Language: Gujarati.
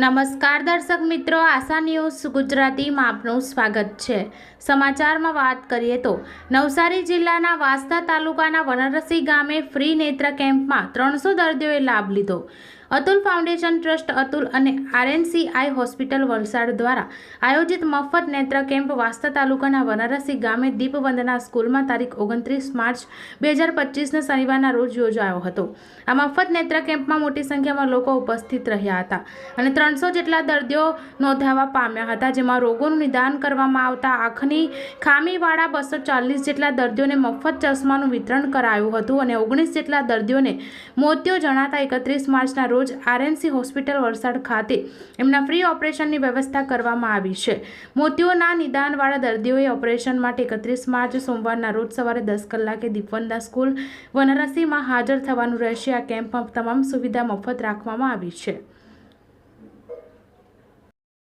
નમસ્કાર દર્શક મિત્રો, આશા ન્યૂઝ ગુજરાતીમાં આપનું સ્વાગત છે. સમાચારમાં વાત કરીએ તો, નવસારી જિલ્લાના વાસ્તા તાલુકાના વનરસી ગામે ફ્રી નેત્ર કેમ્પમાં ત્રણસો દર્દીઓએ લાભ લીધો. અતુલ ફાઉન્ડેશન ટ્રસ્ટ અતુલ અને આરએનસીઆઈ હોસ્પિટલ વલસાડ દ્વારા આયોજિત મફત નેત્ર કેમ્પ વાસ્તા તાલુકાના વનારસી ગામે દીપવંદના સ્કૂલમાં તારીખ ઓગણત્રીસ માર્ચ બે હજાર પચીસના શનિવારના રોજ યોજાયો હતો. આ મફત નેત્ર કેમ્પમાં મોટી સંખ્યામાં લોકો ઉપસ્થિત રહ્યા હતા અને ત્રણસો જેટલા દર્દીઓ નોંધાવા પામ્યા હતા, જેમાં રોગોનું નિદાન કરવામાં આવતા આંખની ખામીવાળા બસો ચાલીસ જેટલા દર્દીઓને મફત ચશ્માનું વિતરણ કરાયું હતું અને ઓગણીસ જેટલા દર્દીઓને મોત્યો જણાતા એકત્રીસ માર્ચના રોજ આરએનસી હોસ્પિટલ વલસાડ ખાતે એમના ફ્રી ઓપરેશનની વ્યવસ્થા કરવામાં આવી છે. મોતીઓના નિદાનવાળા દર્દીઓએ ઓપરેશન માટે એકત્રીસ માર્ચ સોમવારના રોજ સવારે દસ કલાકે દીપવંદા સ્કૂલ વનરસીમાં હાજર થવાનું રહેશે. આ કેમ્પમાં તમામ સુવિધા મફત રાખવામાં આવી છે.